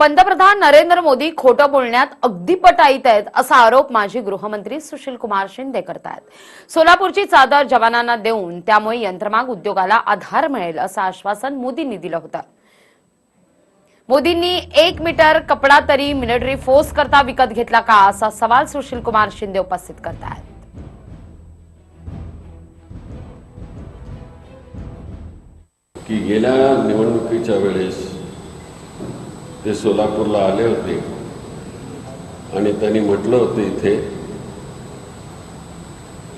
पंतप्रधान नरेंद्र मोदी खोटं बोलण्यात अगदी पटाईत आहेत असा आरोप माजी गृहमंत्री सुशील कुमार शिंदे करतायत. सोलापूरची चादर जवानांना देऊन त्यामुळे यंत्रमाग उद्योगाला आधार मिळेल असं आश्वासन मोदींनी दिलं होतं. मोदींनी एक मीटर कपडा तरी मिलिटरी फोर्स करता विकत घेतला का असा सवाल सुशील कुमार शिंदे उपस्थित करतायत. की गेल्या निवडणुकीच्या वेळेस ते सोलापूरला आले होते. आणि त्यांनी म्हटलं होतं इथे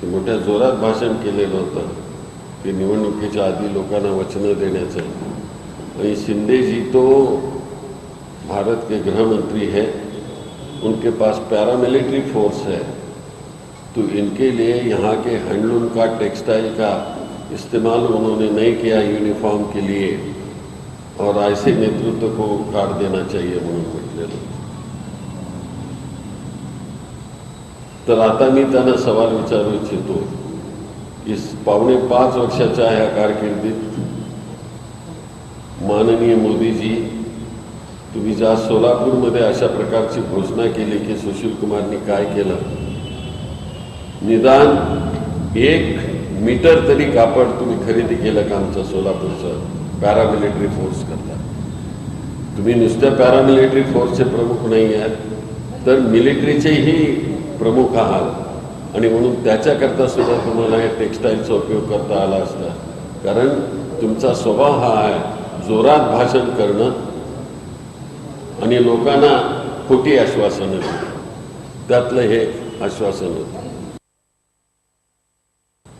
की मोठ्या जोरात भाषण होतं. की निवडणुकीच्या आधी लोकांना वचनं देण्याचं. आणि शिंदे जी तो भारत के गृह मंत्री है. उनके पास पैरामिलिट्री फोर्स है. तो इनके लिए यहाँ के हैंडलूम का टेक्सटाइल का इस्तेमाल उन्होंने नहीं किया यूनिफॉर्म के लिए. और ऐसे नेतृत्व को काट देना चाहिए म्हणून म्हटलेलं तर आता मी त्यांना सवाल विचारू इच्छितो। की पावणे पाच वर्षाच्या ह्या कारकिर्दीत माननीय मोदीजी तुम्ही ज्या सोलापूरमध्ये अशा प्रकारची घोषणा केली की सुशील कुमारनी काय केलं? निदान एक मीटर तरी कापड तुम्ही खरेदी केलं का आमचं सोलापूरचं? पॅरामिलिटरी फोर्स करता तुम्ही नुसत्या पॅरामिलिटरी फोर्सचे प्रमुख नाही आहेत तर मिलिटरीचेही प्रमुख आहात आणि म्हणून त्याच्याकरता सुद्धा तुम्हाला हे टेक्स्टाईलचा उपयोग करता आला असता। कारण तुमचा स्वभाव हा आहे जोरात भाषण करणं आणि लोकांना खोटी आश्वासनं त्यातलं हे आश्वासन होतं।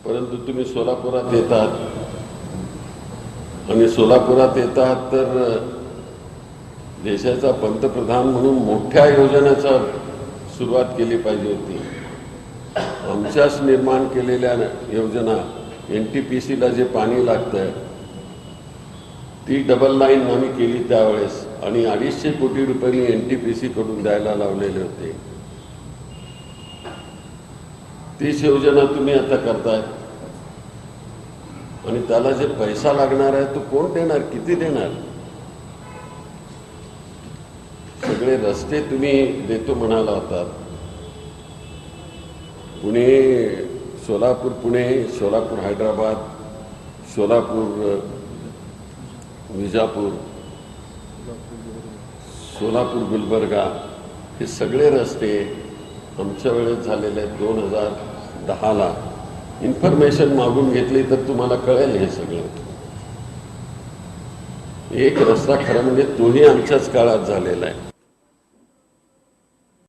परंतु तुम्ही सोलापुरात येतात आणि सोलापुरात येतात तर देशाचा पंतप्रधान म्हणून मोठ्या योजनेचा सुरुवात केली पाहिजे होती. आमच्याच निर्माण केलेल्या योजना एन टी पी सीला जे पाणी लागतं ती डबल लाईन आम्ही केली त्यावेळेस. आणि अडीचशे कोटी रुपये एन टी पी सी कडून द्यायला लावलेले होते. तीच योजना तुम्ही आता करताय. आणि त्याला जे पैसा लागणार आहे तो कोण देणार? किती देणार? सगळे रस्ते तुम्ही देतो म्हणाला होतात पुणे सोलापूर पुणे सोलापूर हैदराबाद सोलापूर विजापूर सोलापूर गुलबर्गा हे सगळे रस्ते आमच्या वेळेस झालेले आहेत दोन हजार दहाला. इन्फॉर्मेशन मागून घेतली तर तुम्हाला कळेल हे सगळं. एक रस्ता खरा म्हणजे तोही आमच्याच काळात झालेला आहे.